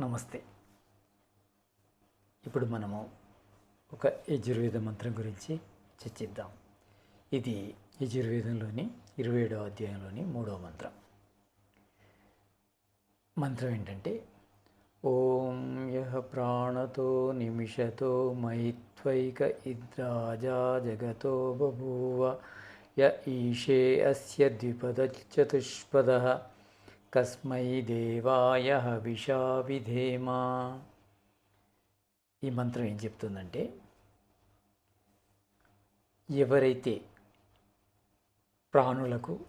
నమస్తే. ఇప్పుడు మనము ఒక యజుర్వేద మంత్రం గురించి చర్చిద్దాం. ఇది యజుర్వేదంలోని ఇరవై ఏడవ అధ్యాయంలోని మూడవ మంత్రం. మంత్రం ఏంటంటే ఓం యహ ప్రాణతో నిమిషతో మైత్వైక ఇద్రాజా జగతో బభూవ య ఈశే అస్య ద్విపద చతుష్పద కస్మై దేవాయ హవిషా విధేమా. ఈ మంత్రం ఏం చెప్తుందంటే ఎవరైతే ప్రాణులకు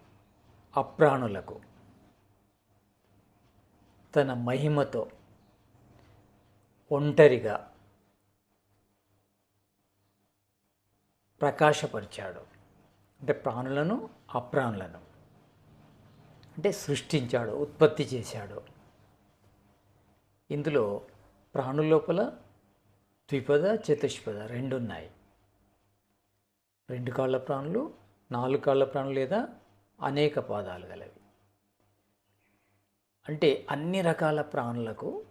అప్రాణులకు తన మహిమతో ఒంటరిగా ప్రకాశపరిచాడు అంటే ప్రాణులను అప్రాణులను అంటే సృష్టించాడు ఉత్పత్తి చేశాడు. ఇందులో ప్రాణుల లోపల ద్విపద చతుష్పద రెండు ఉన్నాయి రెండు కాళ్ళ ప్రాణులు నాలుగు కాళ్ళ ప్రాణులు లేదా అనేక పాదాలు గలవి. అంటే అన్ని రకాల ప్రాణులకు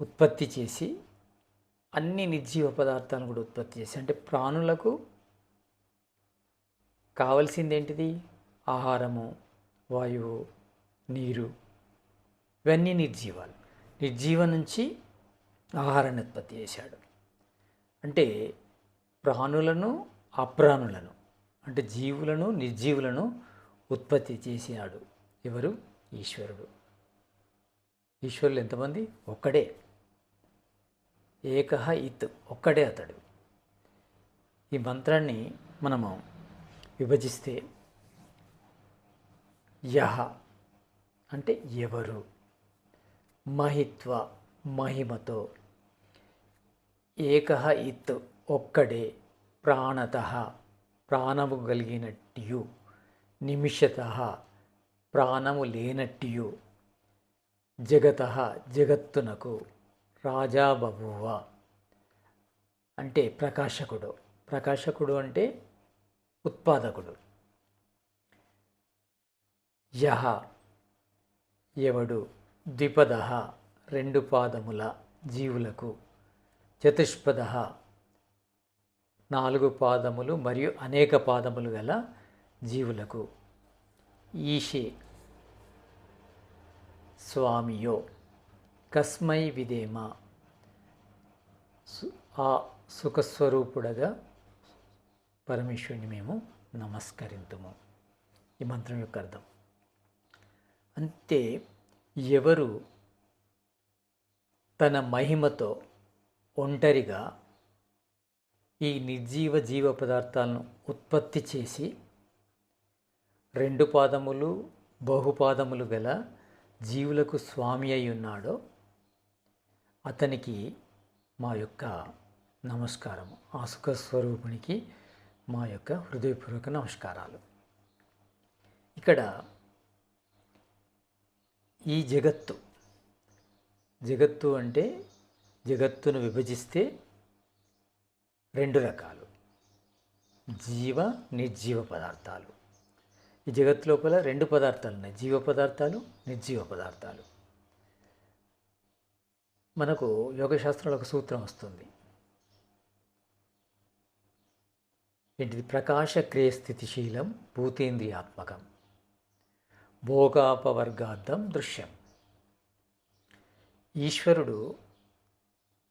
ఉత్పత్తి చేసి అన్ని నిర్జీవ పదార్థాలను కూడా ఉత్పత్తి చేసి అంటే ప్రాణులకు కావలసింది ఏంటిది ఆహారము వాయువు నీరు ఇవన్నీ నిర్జీవాలు. నిర్జీవం నుంచి ఆహారాన్ని ఉత్పత్తి చేశాడు. అంటే ప్రాణులను అప్రాణులను అంటే జీవులను నిర్జీవులను ఉత్పత్తి చేసినాడు ఎవరు? ఈశ్వరుడు. ఈశ్వరులు ఎంతమంది? ఒక్కడే. ఏకహ ఇత్ ఒక్కడే అతడు. ఈ మంత్రాన్ని మనము విభజిస్తే యహ. అంటే ఎవరు? మహిత్వ మహిమతో. ఏకహ ఇత్ ఒక్కడే ప్రాణత ప్రాణము కలిగినట్టు నిమిషత ప్రాణము లేనట్టు జగత జగత్తునకు రాజా అంటే ప్రకాశకుడు. ప్రకాశకుడు అంటే ఉత్పాదకుడు. యహ ఎవడు ద్విపద రెండు పాదముల జీవులకు చతుష్పద నాలుగు పాదములు మరియు అనేక పాదములు గల జీవులకు. ఈషే స్వామియో కస్మై విదేమ సు- ఆ సుఖస్వరూపుడగా పరమేశ్వరుని మేము నమస్కరింతుము. ఈ మంత్రం యొక్క అర్థం. అంతే ఎవరు తన మహిమతో ఒంటరిగా ఈ నిర్జీవ జీవ పదార్థాలను ఉత్పత్తి చేసి రెండు పాదములు బహుపాదములు గల జీవులకు స్వామి అయి ఉన్నాడో అతనికి మా యొక్క నమస్కారము. ఆ స్వరూపునికి మా యొక్క హృదయపూర్వక నమస్కారాలు. ఇక్కడ ఈ జగత్తు. జగత్తు అంటే జగత్తును విభజిస్తే రెండు రకాలు. జీవ నిర్జీవ పదార్థాలు. ఈ జగత్తు లోపల రెండు పదార్థాలు ఉన్నాయి. జీవ పదార్థాలు నిర్జీవ పదార్థాలు. మనకు యోగశాస్త్రంలో ఒక సూత్రం వస్తుంది. ఏంటిది? ప్రకాశ క్రియ స్థితిశీలం భూతేంద్రియాత్మకం. భోగాపవర్గార్థం దృశ్యం. ఈశ్వరుడు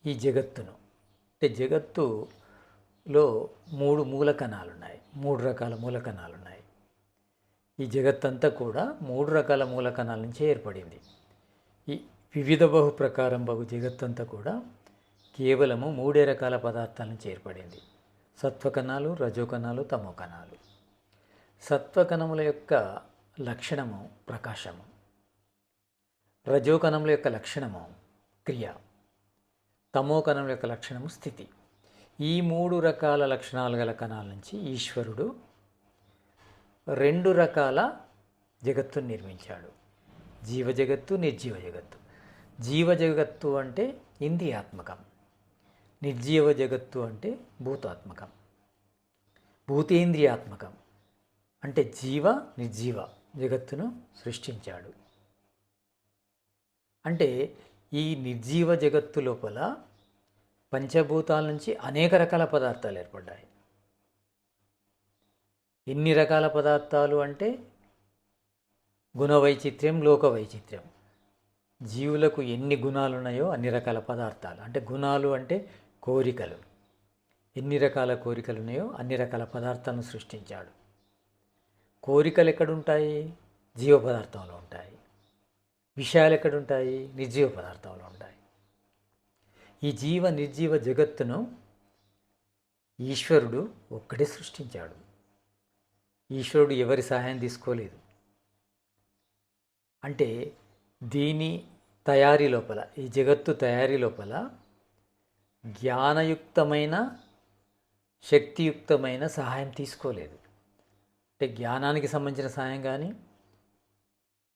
ఈ జగత్తును అంటే జగత్తులో మూడు మూలకణాలు ఉన్నాయి మూడు రకాల మూలకణాలు ఉన్నాయి ఈ జగత్తంతా కూడా మూడు రకాల మూలకణాల నుంచి ఏర్పడింది. ఈ వివిధ బహు ప్రకారం బహు జగత్తంతా కూడా కేవలము మూడే రకాల పదార్థాల నుంచి ఏర్పడింది. సత్వకణాలు రజోకణాలు తమోకణాలు. సత్వకణముల యొక్క లక్షణము ప్రకాశము. రజోకణముల యొక్క లక్షణము క్రియ. తమోకణముల యొక్క లక్షణము స్థితి. ఈ మూడు రకాల లక్షణాలు గల కణాల నుంచి ఈశ్వరుడు రెండు రకాల జగత్తును నిర్మించాడు. జీవ జగత్తు నిర్జీవ జగత్తు జీవ జగత్తు అంటే ఇంద్రియాత్మకం. నిర్జీవ జగత్తు అంటే భూతాత్మకం. భూతేంద్రియాత్మకం. అంటే జీవ నిర్జీవ. జగత్తును సృష్టించాడు. అంటే ఈ నిర్జీవ జగత్తు లోపల పంచభూతాల నుంచి అనేక రకాల పదార్థాలు ఏర్పడ్డాయి. ఎన్ని రకాల పదార్థాలు అంటే గుణవైచిత్ర్యం లోక వైచిత్ర్యం జీవులకు ఎన్ని గుణాలు ఉన్నాయో అన్ని రకాల పదార్థాలు. అంటే గుణాలు అంటే కోరికలు. ఎన్ని రకాల కోరికలు ఉన్నాయో అన్ని రకాల పదార్థాలను సృష్టించాడు. కోరికలు ఎక్కడుంటాయి జీవ పదార్థంలో ఉంటాయి. విషయాలు ఎక్కడుంటాయి నిర్జీవ పదార్థంలో ఉంటాయి. ఈ జీవ నిర్జీవ జగత్తును ఈశ్వరుడు ఒక్కడే సృష్టించాడు. ఈశ్వరుడు ఎవరి సహాయం తీసుకోలేదు. అంటే దీని తయారీ లోపల ఈ జగత్తు తయారీ లోపల జ్ఞానయుక్తమైన శక్తియుక్తమైన సహాయం తీసుకోలేదు. అంటే జ్ఞానానికి సంబంధించిన సాయం కానీ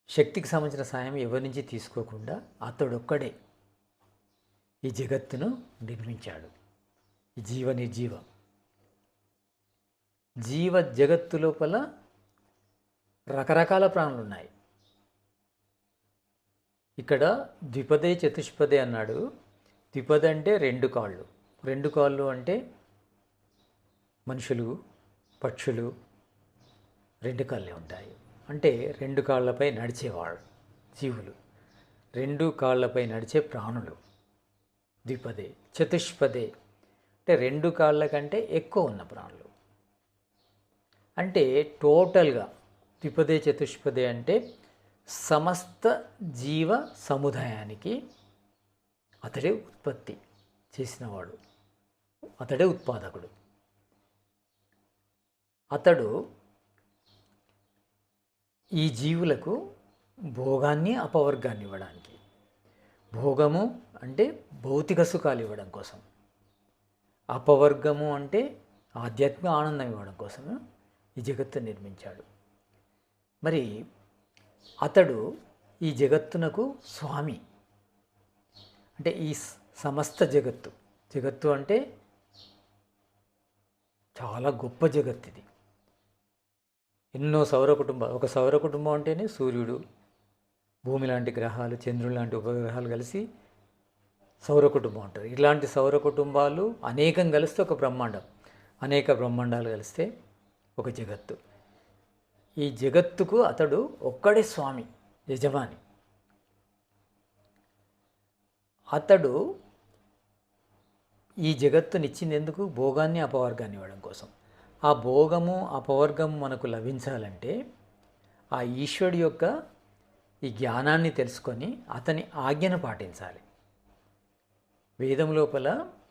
శక్తికి సంబంధించిన సాయం ఎవరి నుంచి తీసుకోకుండా అతడొక్కడే ఈ జగత్తును నిర్మించాడు. జీవ నిర్జీవ. జీవ జగత్తు లోపల రకరకాల ప్రాణులు ఉన్నాయి ఇక్కడ ద్విపదే చతుష్పదే అన్నాడు. ద్విపద అంటే రెండు కాళ్ళు. రెండు కాళ్ళు అంటే మనుషులు పక్షులు రెండు కాళ్ళే ఉంటాయి. అంటే రెండు కాళ్ళపై నడిచేవాళ్ళు జీవులు. రెండు కాళ్ళపై నడిచే ప్రాణులు. ద్విపదే చతుష్పదే. అంటే రెండు కాళ్ళ కంటే ఎక్కువ ఉన్న ప్రాణులు. అంటే టోటల్గా ద్విపదే చతుష్పదే అంటే సమస్త జీవ సముదాయానికి అతడే ఉత్పత్తి చేసినవాడు అతడే ఉత్పాదకుడు. అతడు ఈ జీవులకు భోగాన్ని అపవర్గాన్ని ఇవ్వడానికి. భోగము అంటే భౌతిక సుఖాలు ఇవ్వడం కోసం. అపవర్గము అంటే ఆధ్యాత్మిక ఆనందం ఇవ్వడం కోసం ఈ జగత్తు నిర్మించాడు. మరి అతడు ఈ జగత్తునకు స్వామి. అంటే ఈ సమస్త జగత్తు. జగత్తు అంటే చాలా గొప్ప జగత్తు ఇది. ఎన్నో సౌర కుటుంబాలు ఒక సౌర కుటుంబం అంటేనే సూర్యుడు. భూమి లాంటి గ్రహాలు చంద్రుడు లాంటి ఉపగ్రహాలు కలిసి సౌర కుటుంబం అంటారు. ఇలాంటి సౌర కుటుంబాలు అనేకం కలిస్తే ఒక బ్రహ్మాండం. అనేక బ్రహ్మాండాలు కలిస్తే ఒక జగత్తు. ఈ జగత్తుకు అతడు ఒక్కడే స్వామి యజమాని. అతడు ఈ జగత్తునిచ్చింది ఎందుకు? భోగాన్ని అపవర్గాన్ని ఇవ్వడం కోసం. ఆ భోగము అపవర్గము మనకు లభించాలంటే ఆ ఈశ్వరుడి యొక్క ఈ జ్ఞానాన్ని తెలుసుకొని అతని ఆజ్ఞను పాటించాలి. వేదం లోపల